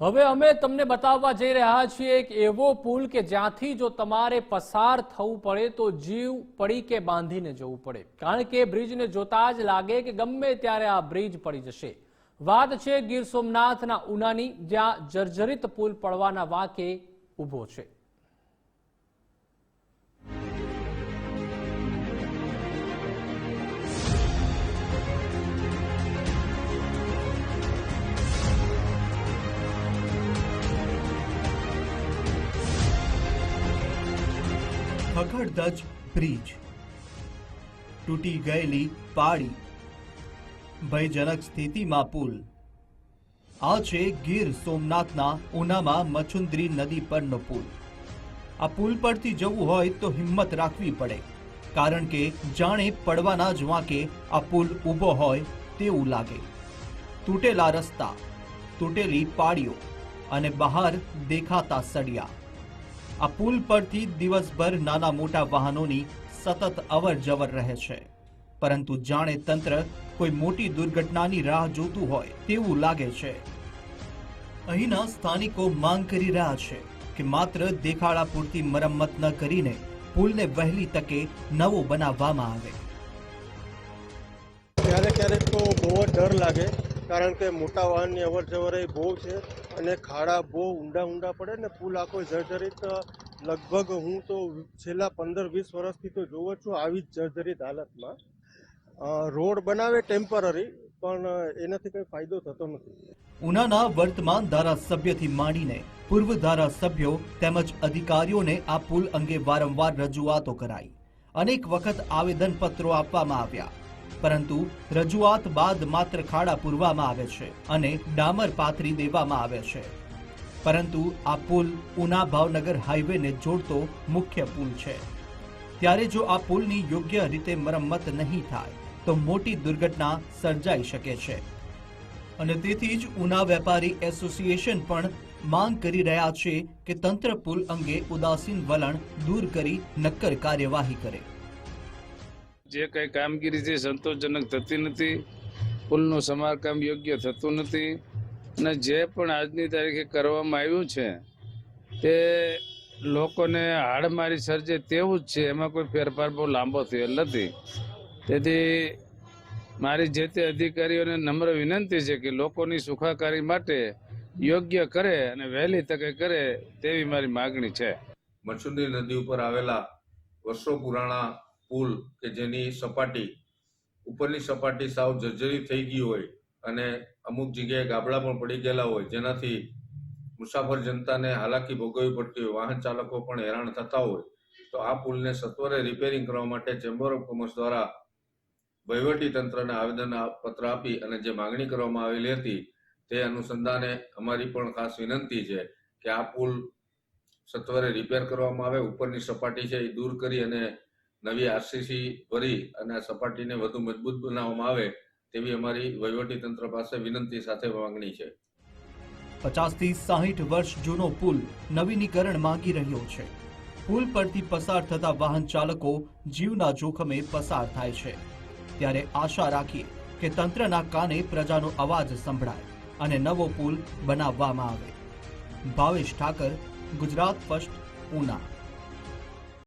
હવે અમે તમને બતાવવા જઈ રહ્યા છીએ એક એવો પુલ કે જ્યાંથી જો તમારે પસાર થવું પડે તો જીવ પડી કે બાંધીને જવું પડે. કારણ કે બ્રિજને જોતા જ લાગે કે ગમે ત્યારે આ બ્રિજ પડી જશે. વાત છે ગીર સોમનાથના ઉનાની, જ્યાં જર્જરિત પુલ પડવાના વાકે ઊભો છે. ખખડધજ બ્રિજ. તૂટી ગયેલી પાળી. ભયજનક સ્થિતિમાં પુલ. આ છે ગીર સોમનાથના ઉનામાં મચુંદરી નદી પરનો પુલ. આ પુલ પરથી જવું હોય તો હિંમત રાખવી પડે, કારણ કે જાણે પડવાના જ વાંકે આ પુલ ઊભો હોય તેવું લાગે. તૂટેલા રસ્તા, તૂટેલી પાળીઓ અને બહાર દેખાતા સળિયા. આ પુલ પરથી દિવસભર નાના મોટા વાહનોની સતત અવર જવર રહે છે. પરંતુ જાણે તંત્ર કોઈ મોટી દુર્ઘટનાની રાહ જોતું હોય તેવું લાગે છે. અહીંના સ્થાનિકો માંગ કરી રહ્યા છે કે માત્ર દેખાડા પૂરતી મરમ્મત ન કરીને પુલને વહેલી તકે નવો બનાવવામાં આવે. ક્યારેક ક્યારેક તો બહુ ડર લાગે કારણ કે મોટા વાહનની અવર જવર એ બહુ છે અને ખાડા બહુ ઊંડા ઊંડા પડે ને પુલ આખો જર્જરિત, લગભગ હું તો છેલ્લા પંદર વીસ વર્ષથી તો જોઉં છું આવી જ જર્જરિત હાલતમાં. રોડ બનાવે ટેમ્પરરી, પણ એનાથી કંઈ ફાયદો થતો નથી. ઉનાના વર્તમાન ધારાસભ્યથી માંડીને પૂર્વ ધારાસભ્યો તેમજ અધિકારીઓને આ પુલ અંગે વારંવાર રજૂઆતો કરાઈ. અનેક વખત આવેદનપત્રો આપવામાં આવ્યા. પરંતુ રજૂઆત બાદ માત્ર ખાડા પૂરવામાં આવે છે અને ડામર પાથરી દેવામાં આવે છે. પરંતુ આ પુલ ઉના ભાવનગર હાઈવેને જોડતો મુખ્ય પુલ છે. ત્યારે જો આ પુલની યોગ્ય રીતે મરમ્મત નહીં થાય, તો મોટી દુર્ઘટના સર્જાઈ શકે છે. અને તેથી જ ઉના વેપારી એસોસિએશન પણ માંગ કરી રહ્યા છે કે તંત્ર પુલ અંગે ઉદાસીન વલણ દૂર કરી નક્કર કાર્યવાહી કરે. જે કંઈ કામગીરી છે સંતોષજનક થતી નથી, પુલનું સમારકામ યોગ્ય થતું નથી અને જે પણ આજની તારીખે કરવામાં આવ્યું છે તે લોકોને હાડમારી સર્જે તેવું જ છે, એમાં કોઈ ફેરફાર બહુ લાંબો થયેલ નથી. તેથી મારી જે તે અધિકારીઓને નમ્ર વિનંતી છે કે લોકોની સુખાકારી માટે યોગ્ય કરે અને વહેલી તકે કરે તેવી મારી માગણી છે. મનસુંદરી નદી ઉપર આવેલા વર્ષો પુરાણા પુલ કે જેની સપાટી, ઉપરની સપાટી સાવ જર્જરી થઈ ગઈ હોય અને અમુક જગ્યાએ ગાબડા પણ પડી ગયેલા હોય, જેનાથી મુસાફર જનતાને હાલાકી ભોગવવી પડતી હોય, વાહન ચાલકો પણ હેરાન થતા હોય, તો આ પુલને સત્વરે રિપેરિંગ કરવા માટે ચેમ્બર ઓફ કોમર્સ દ્વારા વહીવટી તંત્રને આવેદન પત્ર આપી અને જે માંગણી કરવામાં આવેલી હતી તે અનુસંધાને અમારી પણ ખાસ વિનંતી છે કે આ પુલ સત્વરે રિપેર કરવામાં આવે, ઉપરની સપાટી છે એ દૂર કરી અને નવી આરસીસી ભરી અને આ સપાટીને વધુ મજબૂત બનાવવામાં આવે તેવી અમારી વહીવટી તંત્ર પાસે વિનંતી સાથે માંગણી છે. પચાસથી સાહીઠ વર્ષ જૂનો પુલ નવીનીકરણ માંગી રહ્યો છે. પુલ પરથી પસાર થતા વાહન ચાલકો જીવના જોખમે પસાર થાય છે. ત્યારે આશા રાખીએ કે તંત્રના કાને પ્રજાનો અવાજ સંભળાય અને નવો પુલ બનાવવામાં આવે. ભાવેશ ઠાકર, ગુજરાત ફર્સ્ટ, ઉના.